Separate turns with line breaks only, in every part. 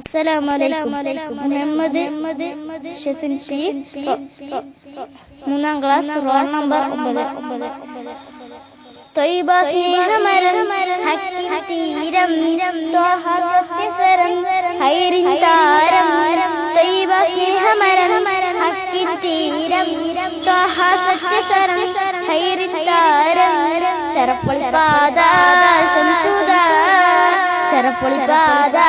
അസ്സലാമലൈക്കും മുഹമ്മദ് ഷെസിൻ മൂന്നാം class roll number ഒമ്പത്. ഹൈറിൻ താരം ശരപ്പൊളി സുധാ ശരപ്പൊളി സുധാ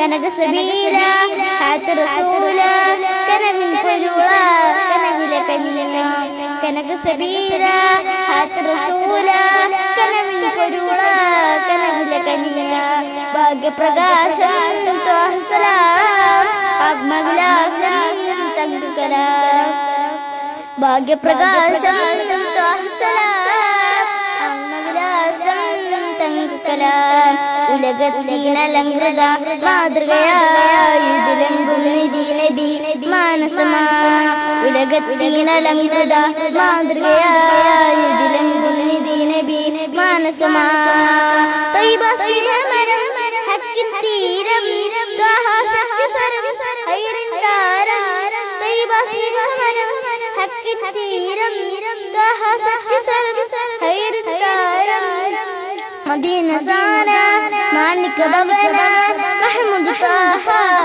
കനക സബീല ഹാത്ത് റസൂല കനവിൻ പൊരുള കനവിലെ കനില കനക സബീല ഹാത്ത് റസൂല കനവിൻ പൊരുള കനവിലെ കനില ഭാഗ്യപ്രകാശം ത്വഹസലാം ആത്മവിലാസം തങ്കുകലാം ഭാഗ്യപ്രകാശം ത്വഹസലാം ആത്മവിലാസം തങ്കുകലാം ഉലകത്തിനലങ്കൃത മാതൃകയായുതിലങ്കുനിധി നബി മാനസമാ ഉലകത്തിനലങ്കൃത മാതൃകയായുതിലങ്കുനിധി നബി മാനസമാ തൊയ്ബ സ്നേഹമരം ഹക്കിൻ തീരം സത്യസരം ഹൈറിൻ താരം. മദീന സാന مع الكباب محمود طه.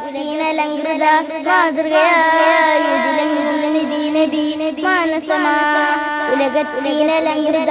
ഉലകത്തിനലങ്കൃത മാതൃകയായുതിലങ്കുനിധി നബി മാനസമാ ഉലകത്തിനലങ്കൃത